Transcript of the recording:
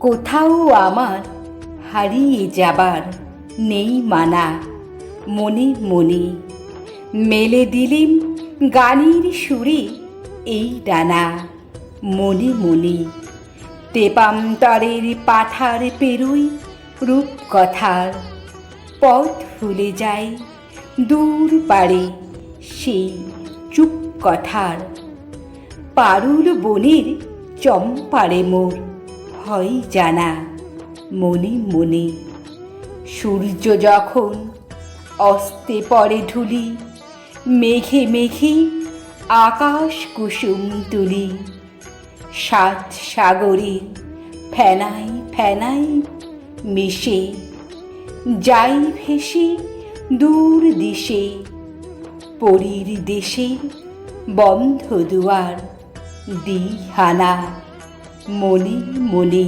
কোথাও আমার হারিয়ে যাবার নেই মানা। মনে মনে মেলে দিলিম গানের সুরে এই ডানা। মনে মনে তেপান্তরের পাথার পেরুই রূপকথার পথ ভুলে যায় দূর পারে সেই চুপ কথার পারুল বনের চম্পারে মোর হয় জানা, মনে মনে। সূর্য যখন অস্তে পরে ঢুলি মেঘে মেঘে আকাশ কুসুম তুলি। সাত সাগরের ফেনাই ফেনাই মিশে, যাই ভেসে দূর দিশে, পরীর দেশে বন্ধ দুয়ার দিহানা। মনে মনে